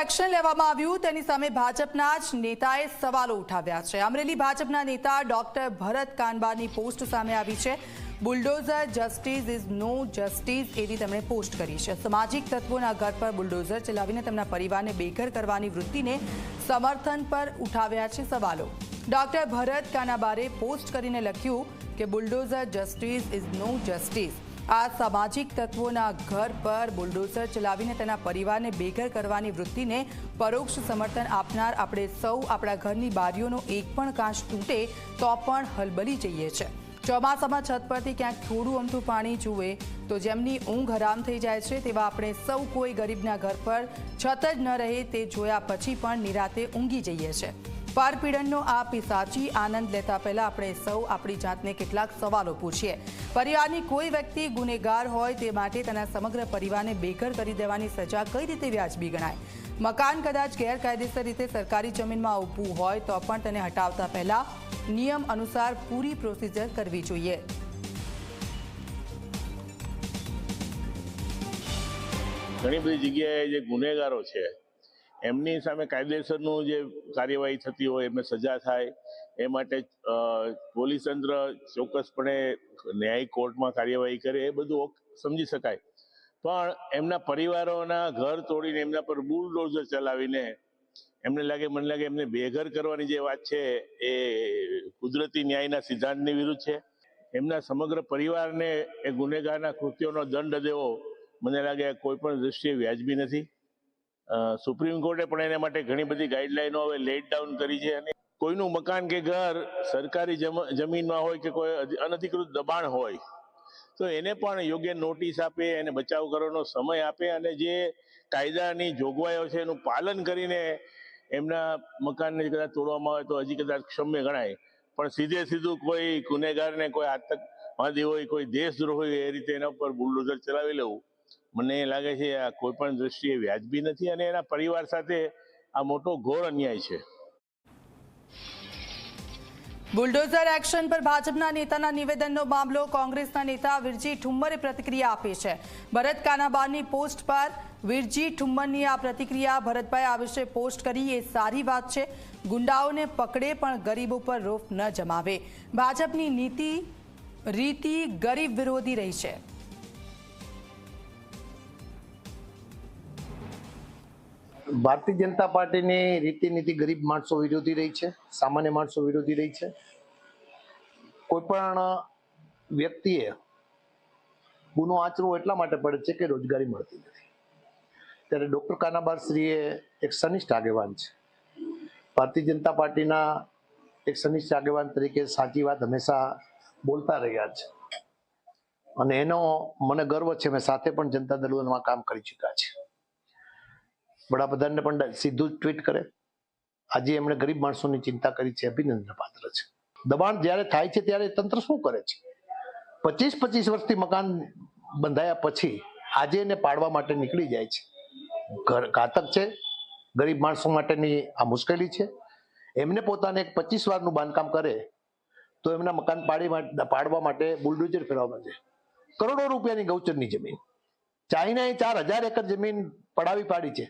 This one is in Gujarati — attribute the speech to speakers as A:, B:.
A: એક્શન લેવામાં આવ્યું. તેની સામે ભાજપના જ નેતાએ સવાલો ઉઠાવ્યા છે. અમરેલી ભાજપના નેતા ડોક્ટર ભરત કાનબાની પોસ્ટ સામે આવી છે. Bulldozer justice is no justice એવી તેમણે પોસ્ટ કરી છે. સામાજિક તત્વોના ઘર પર બુલડોઝર ચલાવીને તેમના પરિવારને બેઘર કરવાની વૃત્તિને સમર્થન પર ઉઠાવ્યા છે સવાલો. ડોક્ટર ભરત કાનાબારે પોસ્ટ કરીને લખ્યું કે bulldozer justice is no justice. આ સામાજિક તત્વોના ઘર પર બુલડોઝર ચલાવીને તેના પરિવારને બેઘર કરવાની વૃત્તિને પરોક્ષ સમર્થન આપનાર આપણે સૌ આપણા ઘરની બારીઓનો એક પણ કાંચ તૂટે તો પણ હલબલી જઈએ છે. ચોમાસામાં છત પરથી ક્યાંક થોડું અમથું પાણી જુએ તો જેમની ઊંઘ હરામ થઈ જાય છે તેવા આપણે સૌ કોઈ ગરીબના ઘર પર છત જ ન રહે તે જોયા પછી પણ નિરાતે ઊંઘી જઈએ છે. પરપીડનનો આ પિસાચી આનંદ લેતા પહેલા આપણે સૌ આપણી જાતને કેટલાક સવાલો પૂછીએ. પરિવારની કોઈ વ્યક્તિ ગુનેગાર હોય તે માટે તેના સમગ્ર પરિવારને બેઘર કરી દેવાની સજા કઈ રીતે વ્યાજબી ગણાય? મકાન કદાચ ગેરકાયદેસર રીતે સરકારી જમીનમાં ઊભું હોય તો પણ તેને હટાવતા પહેલા નિયમ અનુસાર પૂરી પ્રોસિજર કરવી જોઈએ.
B: ઘણી બધી જગ્યાએ જે ગુનેગારો છે એમની સામે કાયદેસરનું જે કાર્યવાહી થતી હોય, એમને સજા થાય, એ માટે પોલીસ તંત્ર ચોક્કસપણે ન્યાયિક કોર્ટમાં કાર્યવાહી કરે, એ બધું સમજી શકાય. પણ એમના પરિવારોના ઘર તોડીને એમના પર બુલડોઝર ચલાવીને એમને લાગે, મને લાગે એમને બેઘર કરવાની જે વાત છે, એ કુદરતી ન્યાયના સિદ્ધાંતની વિરુદ્ધ છે. એમના સમગ્ર પરિવારને એ ગુનેગારના કૃત્યોનો દંડ દેવો, મને લાગે કોઈ પણ દૃષ્ટિએ વ્યાજબી નથી. સુપ્રીમ કોર્ટે પણ એના માટે ઘણી બધી ગાઈડલાઈનો હવે લેટ ડાઉન કરી છે અને કોઈનું મકાન કે ઘર સરકારી જમીનમાં હોય કે કોઈ અનધિકૃત દબાણ હોય, તો એને પણ યોગ્ય નોટિસ આપે એને બચાવ કરવાનો સમય આપે અને જે કાયદાની જોગવાઈઓ છે એનું પાલન કરીને એમના મકાનને કદાચ તોડવામાં આવે તો હજી કદાચ ક્ષમ્ય ગણાય. પણ સીધે સીધું કોઈ ગુનેગારને કોઈ આતંકવાદી હોય, કોઈ દેશદ્રોહી હોય એ રીતે એના ઉપર બુલડોઝર ચલાવી લેવું. મને લાગે છે આ કોઈ પણ દ્રષ્ટિએ વ્યાજબી નથી અને એના પરિવાર સાથે આ મોટો ઘોર અન્યાય છે.
A: બુલડોઝર એક્શન પર ભાજપના નેતાના નિવેદનનો મામલો કોંગ્રેસના નેતા વિરજી ઠુમ્મરે પ્રતિક્રિયા આપી છે. ભરત કાનાબાની પોસ્ટ પર વિરજી ઠુમ્મરની આ પ્રતિક્રિયા, ભરતભાઈ આ વિશે પોસ્ટ કરી, એ સારી વાત છે. ગુંડાઓને પકડે પણ ગરીબો પર રોફ ન જમાવે. ભાજપની નીતિ, રીતિ ગરીબ વિરોધી રહી છે.
C: ભારતીય જનતા પાર્ટીની રીતિ નીતિ ગરીબ માણસો વિરોધી રહી છે, સામાન્ય માણસો વિરોધી રહી છે. કોઈ પણ વ્યક્તિએ ગુનો આચરવો એટલા માટે પડે છે કે રોજગારી મળતી નથી. ત્યારે ડોક્ટર કાનાબાર શ્રીએ એક સનિષ્ઠ આગેવાન છે. ભારતીય જનતા પાર્ટીના એક સનિષ્ઠ આગેવાન તરીકે સાચી વાત હંમેશા બોલતા રહ્યા છે. અને એનો મને ગર્વ છે, મેં સાથે પણ જનતા દળમાં કામ કરી ચૂક્યા છે. વડાપ્રધાનને પણ સીધું જ ટ્વીટ કરે. આજે એમણે ગરીબ માણસોની ચિંતા કરી છે અભિનંદન પાત્ર છે. દબાણ જ્યારે થાય છે ત્યારે તંત્ર શું કરે છે? પચીસ પચીસ વર્ષથી મકાન બંધાયા પછી આજે એને પાડવા માટે નીકળી જાય છે. ઘર ઘાતક છે, ગરીબ માણસો માટેની આ મુશ્કેલી છે. એમને પોતાને એક પચીસ વારનું બાંધકામ કરે તો એમના મકાન પાડી પાડવા માટે બુલડોઝર ફેરવવા છે કરોડો રૂપિયાની ગૌચરની જમીન. ચાઇનાએ ચાર હજાર એકર જમીન પડાવી પાડી છે.